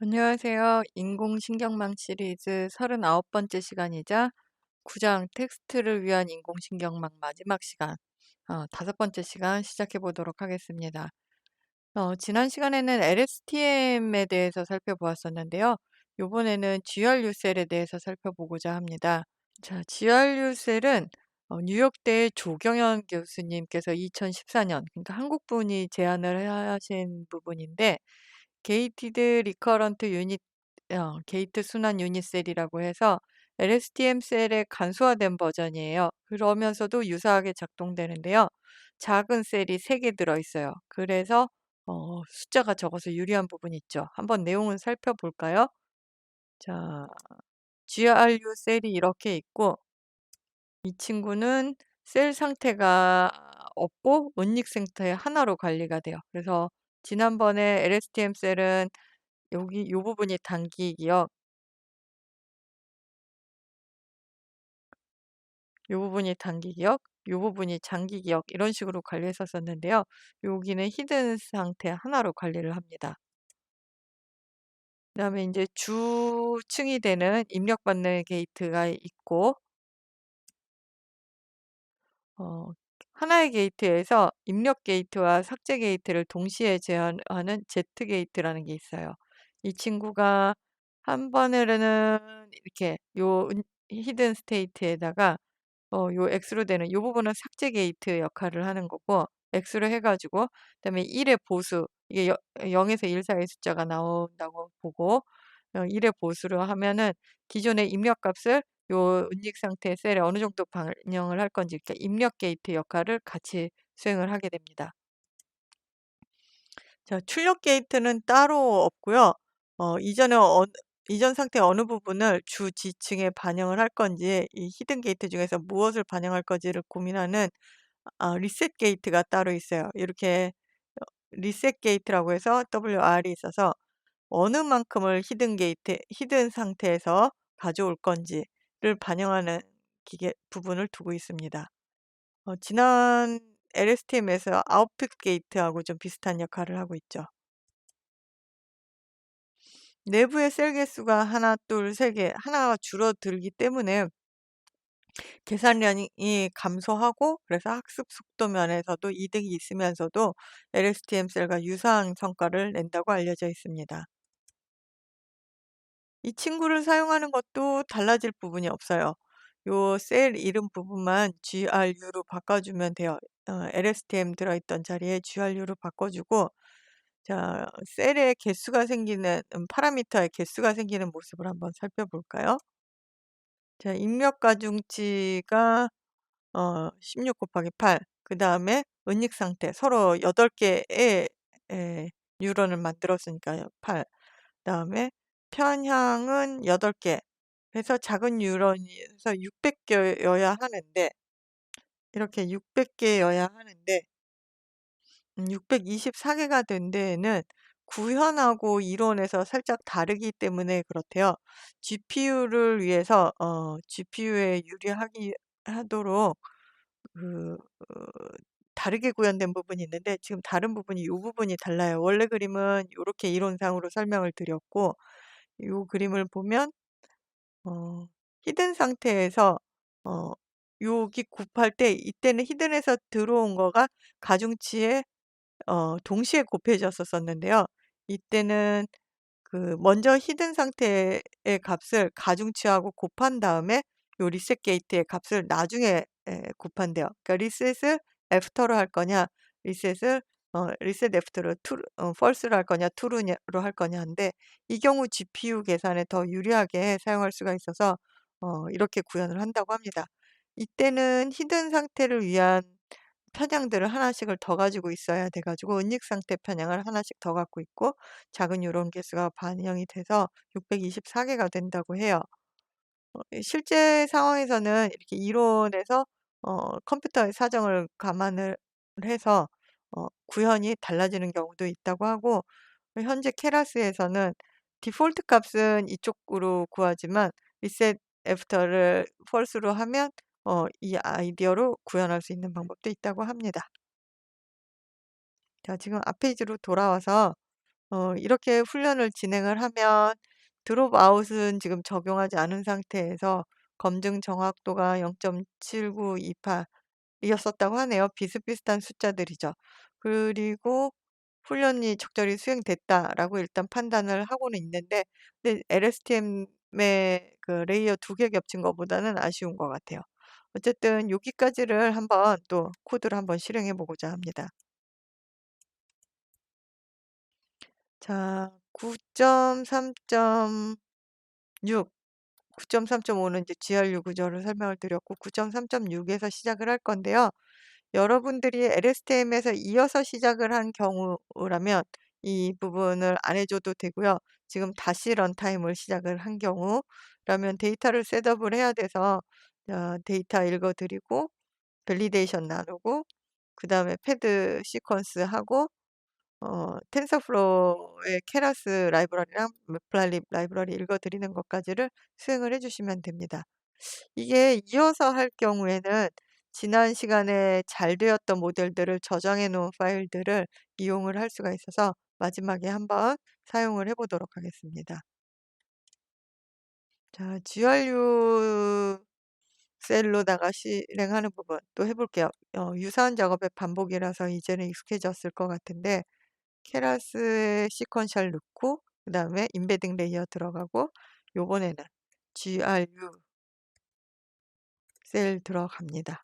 안녕하세요. 인공신경망 시리즈 39번째 시간이자 9장 텍스트를 위한 인공신경망 마지막 시간, 어, 다섯 번째 시간 시작해 보도록 하겠습니다. 어, 지난 시간에는 LSTM에 대해서 살펴보았었는데요. 이번에는 GRU셀에 대해서 살펴보고자 합니다. 자, GRU셀은 어, 뉴욕대 조경현 교수님께서 2014년, 그러니까 한국분이 제안을 하신 부분인데, 게이티드 리커런트 유닛 어, 게이트 순환 유닛 셀이라고 해서 LSTM 셀의 간소화된 버전이에요. 그러면서도 유사하게 작동되는데요. 작은 셀이 3개 들어있어요. 그래서 어, 숫자가 적어서 유리한 부분이 있죠. 한번 내용을 살펴볼까요? 자, GRU 셀이 이렇게 있고 이 친구는 셀 상태가 없고 은닉 상태 하나로 관리가 돼요. 그래서 지난번에 LSTM 셀은 여기 요 부분이 단기 기억 요 부분이 단기 기억, 요 부분이 장기 기억 이런 식으로 관리했었었는데요. 여기는 히든 상태 하나로 관리를 합니다. 그 다음에 이제 주층이 되는 입력받는 게이트가 있고 어, 하나의 게이트에서 입력 게이트와 삭제 게이트를 동시에 제한하는 Z 게이트라는 게 있어요. 이 친구가 한 번으로는 이렇게 요 히든 스테이트에다가 어, 요 X로 되는 요 부분은 삭제 게이트 역할을 하는 거고 X로 해가지고 그다음에 1의 보수 이게 0에서 1 사이의 숫자가 나온다고 보고 어, 1의 보수로 하면은 기존의 입력값을 요 은닉 상태의 셀에 어느 정도 반영을 할 건지 그러니까 입력 게이트 역할을 같이 수행을 하게 됩니다. 자, 출력 게이트는 따로 없고요. 어, 이전에 어, 이전 상태 어느 부분을 주 지층에 반영을 할 건지 이 히든 게이트 중에서 무엇을 반영할 건지를 고민하는 아, 리셋 게이트가 따로 있어요. 이렇게 어, 리셋 게이트라고 해서 WR이 있어서 어느 만큼을 히든 게이트, 히든 상태에서 가져올 건지 를 반영하는 기계 부분을 두고 있습니다. 어, 지난 LSTM에서 아웃풋 게이트하고 좀 비슷한 역할을 하고 있죠. 내부의 셀 개수가 하나, 둘, 세 개, 하나가 줄어들기 때문에 계산량이 감소하고 그래서 학습 속도 면에서도 이득이 있으면서도 LSTM 셀과 유사한 성과를 낸다고 알려져 있습니다. 이 친구를 사용하는 것도 달라질 부분이 없어요. 요 셀 이름 부분만 GRU로 바꿔주면 돼요. 어, LSTM 들어있던 자리에 GRU로 바꿔주고 자, 셀의 개수가 생기는 음, 파라미터의 개수가 생기는 모습을 한번 살펴볼까요? 자, 입력 가중치가 어, 16 곱하기 8. 그 다음에 은닉 상태 서로 8개의 에, 뉴런을 만들었으니까요. 8. 다음에 편향은 8개. 그래서 작은 뉴런에서 600개여야 하는데 이렇게 600개여야 하는데 624개가 된 데에는 구현하고 이론에서 살짝 다르기 때문에 그렇대요. GPU를 위해서 어, GPU에 유리하기 하도록 그 어, 다르게 구현된 부분이 있는데 지금 다른 부분이 이 부분이 달라요. 원래 그림은 이렇게 이론상으로 설명을 드렸고 이 그림을 보면 어, 히든 상태에서 어, 여기 곱할 때 이때는 히든에서 들어온 거가 가중치에 어, 동시에 곱해졌었었는데요. 이때는 그 먼저 히든 상태의 값을 가중치하고 곱한 다음에 요 리셋 게이트의 값을 나중에 에, 곱한대요. 그러니까 리셋을 애프터로 할 거냐, 리셋을 어, 리셋 애프터로 투, 어, false로 할 거냐, true로 할 거냐 한데 이 경우 GPU 계산에 더 유리하게 사용할 수가 있어서 어, 이렇게 구현을 한다고 합니다. 이때는 히든 상태를 위한 편향들을 하나씩을 더 가지고 있어야 돼 가지고 은닉 상태 편향을 하나씩 더 갖고 있고 작은 요런 개수가 반영이 돼서 624개가 된다고 해요. 어, 실제 상황에서는 이렇게 이론에서 어, 컴퓨터의 사정을 감안을 해서 어, 구현이 달라지는 경우도 있다고 하고 현재 케라스에서는 디폴트 값은 이쪽으로 구하지만 리셋 애프터를 펄스로 하면 어, 이 아이디어로 구현할 수 있는 방법도 있다고 합니다. 자, 지금 앞 페이지로 돌아와서 어 이렇게 훈련을 진행을 하면 드롭 아웃은 지금 적용하지 않은 상태에서 검증 정확도가 0.7928 이었었다고 하네요. 비슷비슷한 숫자들이죠. 그리고 훈련이 적절히 수행됐다라고 일단 판단을 하고는 있는데 근데 LSTM의 그 레이어 2개 겹친 것보다는 아쉬운 것 같아요. 어쨌든 여기까지를 한번 또 코드를 한번 실행해 보고자 합니다. 자, 9.3.6 9.3.5는 이제 GRU 구조를 설명을 드렸고 9.3.6에서 시작을 할 건데요. 여러분들이 LSTM에서 이어서 시작을 한 경우라면 이 부분을 안 해줘도 되고요. 지금 다시 런타임을 시작을 한 경우라면 데이터를 셋업을 해야 돼서 어, 데이터 읽어드리고 밸리데이션 나누고 그 다음에 패드 시퀀스 하고 어, 텐서플로우의 케라스 라이브러리랑 매플라립 라이브러리 읽어 드리는 것까지를 수행을 해 주시면 됩니다. 이게 이어서 할 경우에는 지난 시간에 잘 되었던 모델들을 저장해 놓은 파일들을 이용을 할 수가 있어서 마지막에 한번 사용을 해 보도록 하겠습니다. 자, GRU 셀로다가 실행하는 부분 또 해볼게요. 어, 유사한 작업의 반복이라서 이제는 익숙해졌을 것 같은데 케라스에 시퀀셜 넣고 그 다음에 인베딩 레이어 들어가고 요번에는 GRU 셀 들어갑니다.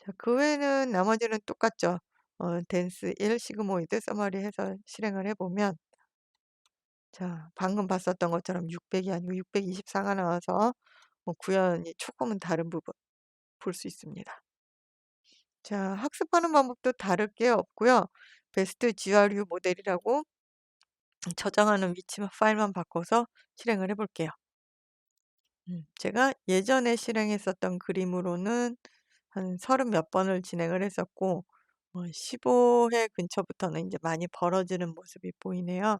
자, 그 외에는 나머지는 똑같죠. 어, 댄스 1 시그모이드 서머리 해서 실행을 해보면 자, 방금 봤었던 것처럼 600이 아니고 624가 나와서 뭐 구현이 조금은 다른 부분 볼 수 있습니다. 자, 학습하는 방법도 다를 게 없고요. 베스트 GRU 모델이라고 저장하는 위치 파일만 바꿔서 실행을 해볼게요. 음, 제가 예전에 실행했었던 그림으로는 한 서른 몇 번을 진행을 했었고 어, 15회 근처부터는 이제 많이 벌어지는 모습이 보이네요.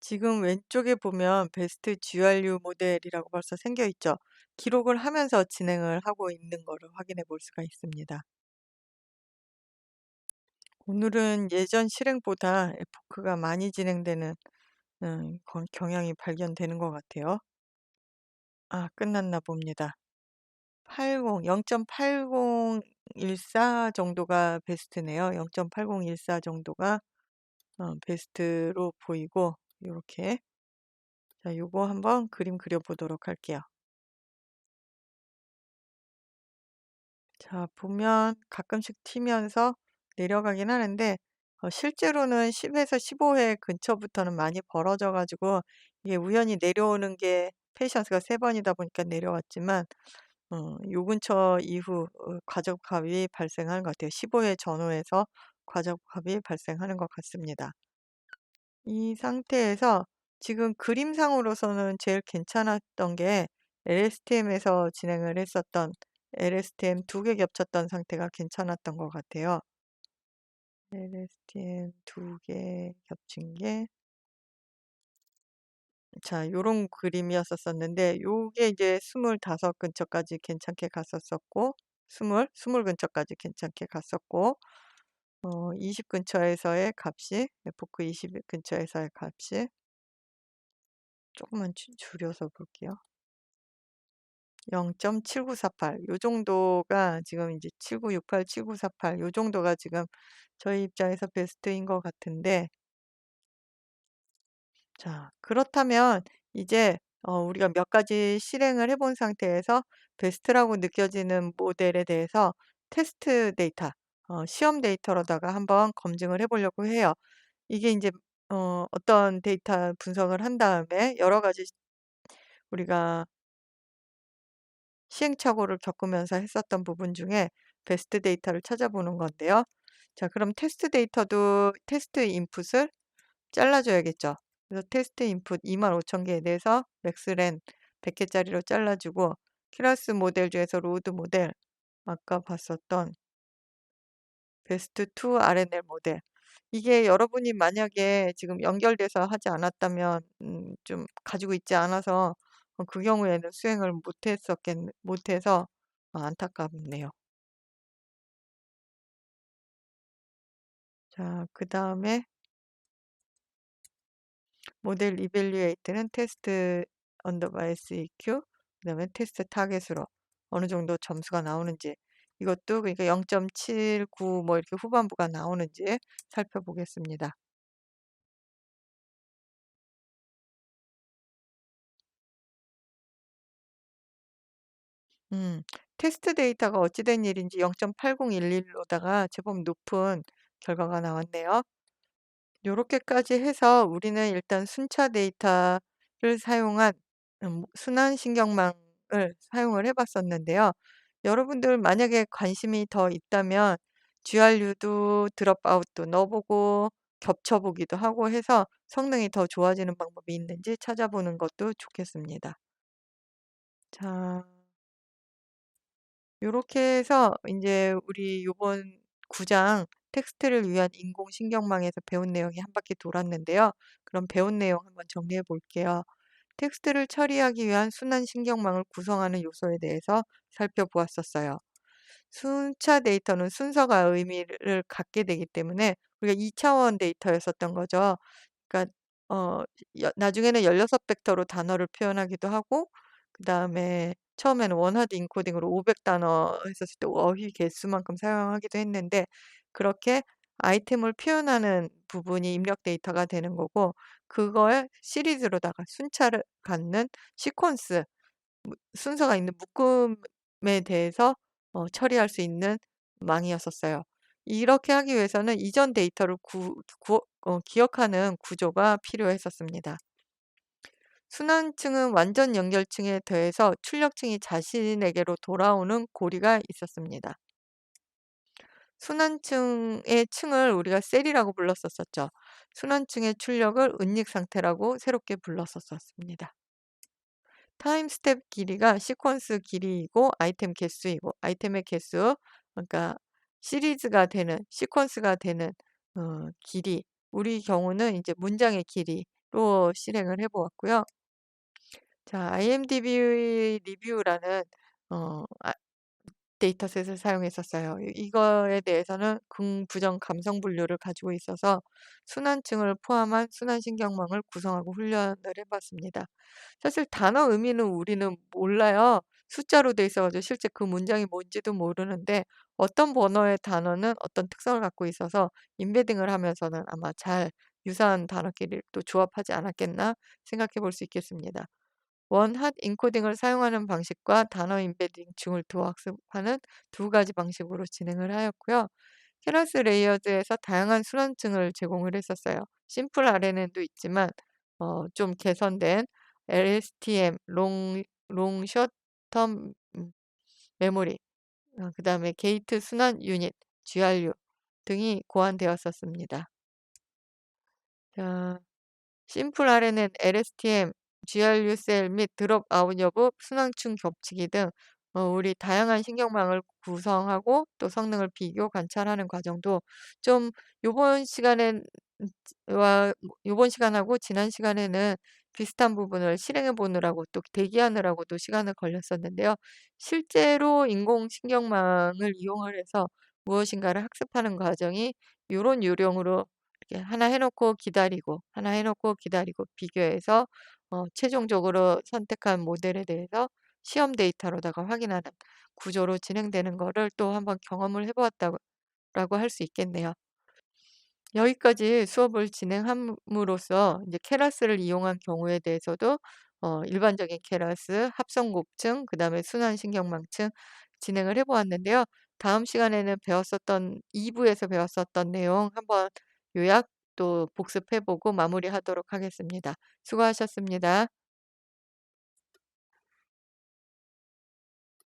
지금 왼쪽에 보면 베스트 GRU 모델이라고 벌써 생겨 있죠. 기록을 하면서 진행을 하고 있는 거를 확인해 볼 수가 있습니다. 오늘은 예전 실행보다 에포크가 많이 진행되는 음, 거- 경향이 발견되는 것 같아요. 아, 끝났나 봅니다. 80, 0.8014 정도가 베스트네요. 0.8014 정도가 어, 베스트로 보이고 이렇게 자, 요거 한번 그림 그려보도록 할게요. 자, 보면 가끔씩 튀면서 내려가긴 하는데 어, 실제로는 10에서 15회 근처부터는 많이 벌어져 가지고 이게 우연히 내려오는 게 페이션스가 세 번이다 보니까 내려왔지만 어, 요 근처 이후 어, 과적합이 발생하는 것 같아요. 15회 전후에서 과적합이 발생하는 것 같습니다. 이 상태에서 지금 그림상으로서는 제일 괜찮았던 게 LSTM에서 진행을 했었던 LSTM 두 개 겹쳤던 상태가 괜찮았던 것 같아요. LSTM 두개 겹친 게 자, 요런 그림이었었는데 요게 이제 25 근처까지 괜찮게 갔었었고 20, 20 근처까지 괜찮게 갔었고 어, 20 근처에서의 값이 에포크 20 근처에서의 값이 조금만 주- 줄여서 볼게요. 0.7948. 요 정도가 지금 이제 7968, 7948. 요 정도가 지금 저희 입장에서 베스트인 것 같은데, 자, 그렇다면 이제 어, 우리가 몇 가지 실행을 해본 상태에서 베스트라고 느껴지는 모델에 대해서 테스트 데이터, 어, 시험 데이터로다가 한번 검증을 해보려고 해요. 이게 이제 어, 어떤 데이터 분석을 한 다음에 여러 가지 우리가 시행착오를 겪으면서 했었던 부분 중에 베스트 데이터를 찾아보는 건데요. 자, 그럼 테스트 데이터도 테스트 인풋을 잘라줘야겠죠. 그래서 테스트 인풋 25,000개에 대해서 맥스랜 100개짜리로 잘라주고 키라스 모델 중에서 로드 모델 아까 봤었던 베스트 2 RNL 모델 이게 여러분이 만약에 지금 연결돼서 하지 않았다면 음, 좀 가지고 있지 않아서 어, 그 경우에는 수행을 못했었겠 못해서 어, 안타깝네요. 자, 그 다음에 모델 이벨리에이트는 테스트 언더바 SEQ, 그 다음에 테스트 타겟으로 어느 정도 점수가 나오는지 이것도 그러니까 0.79 뭐 이렇게 후반부가 나오는지 살펴보겠습니다. 음, 테스트 데이터가 어찌 된 일인지 0.8011로다가 제법 높은 결과가 나왔네요. 요렇게까지 해서 우리는 일단 순차 데이터를 사용한 음, 순환 신경망을 사용을 해봤었는데요. 여러분들 만약에 관심이 더 있다면 GRU도 드롭아웃도 넣어보고 겹쳐보기도 하고 해서 성능이 더 좋아지는 방법이 있는지 찾아보는 것도 좋겠습니다. 자, 요렇게 해서 이제 우리 요번 9 장 텍스트를 위한 인공신경망에서 배운 내용이 한 바퀴 돌았는데요. 그럼 배운 내용 한번 정리해 볼게요. 텍스트를 처리하기 위한 순환 신경망을 구성하는 요소에 대해서 살펴보았었어요. 순차 데이터는 순서가 의미를 갖게 되기 때문에 우리가 2 차원 데이터였었던 거죠. 그러니까 어, 여- 나중에는 16 벡터로 단어를 표현하기도 하고 그 다음에 처음에는 원하드 인코딩으로 500단어 했었을 때 어휘 개수만큼 사용하기도 했는데 그렇게 아이템을 표현하는 부분이 입력 데이터가 되는 거고 그거에 시리즈로다가 순차를 갖는 시퀀스 무- 순서가 있는 묶음에 대해서 어, 처리할 수 있는 망이었었어요. 이렇게 하기 위해서는 이전 데이터를 구, 구, 어, 기억하는 구조가 필요했었습니다. 순환층은 완전 연결층에 더해서 출력층이 자신에게로 돌아오는 고리가 있었습니다. 순환층의 층을 우리가 셀이라고 불렀었었죠. 순환층의 출력을 은닉 상태라고 새롭게 불렀었습니다. 타임 스텝 길이가 시퀀스 길이이고 아이템 개수이고 아이템의 개수 그러니까 시리즈가 되는 시퀀스가 되는 어, 길이 우리 경우는 이제 문장의 길이로 실행을 해보았고요. 자, IMDb 리뷰라는 어, 아, 데이터셋을 사용했었어요. 이- 이거에 대해서는 긍부정 감성 분류를 가지고 있어서 순환층을 포함한 순환신경망을 구성하고 훈련을 해 봤습니다. 사실 단어 의미는 우리는 몰라요. 숫자로 돼 있어 가지고 실제 그 문장이 뭔지도 모르는데 어떤 번호의 단어는 어떤 특성을 갖고 있어서 인베딩을 하면서는 아마 잘 유사한 단어끼리 또 조합하지 않았겠나 생각해 볼 수 있겠습니다. 원핫 인코딩을 사용하는 방식과 단어 인베딩 중을 도학습하는 두 가지 방식으로 진행을 하였고요. 케라스 레이어드에서 다양한 순환층을 제공을 했었어요. 심플 RNN도 있지만 어, 좀 개선된 LSTM, 롱, 롱 음, 메모리, 어, 그 다음에 게이트 순환 유닛, GRU 등이 고안되었었습니다. 자, 심플 RNN, LSTM, GRU 셀 및 드롭 아웃 여부, 순환층 겹치기 등 어, 우리 다양한 신경망을 구성하고 또 성능을 비교 관찰하는 과정도 좀 요번 시간엔 와 요번 시간하고 지난 시간에는 비슷한 부분을 실행해 보느라고 또 대기하느라고도 시간을 걸렸었는데요. 실제로 인공신경망을 이용을 해서 무엇인가를 학습하는 과정이 요런 요령으로 이렇게 하나 해 놓고 기다리고 하나 해 놓고 기다리고 비교해서 어 최종적으로 선택한 모델에 대해서 시험 데이터로다가 확인하는 구조로 진행되는 거를 또 한번 경험을 해 보았다고 라고 할 수 있겠네요. 여기까지 수업을 진행함으로써 이제 케라스를 이용한 경우에 대해서도 어 일반적인 케라스, 합성곱층, 그 다음에 순환신경망층 진행을 해 보았는데요. 다음 시간에는 배웠었던 2 부에서 배웠었던 내용 한번 요약 또 복습해 보고 마무리하도록 하겠습니다. 수고하셨습니다.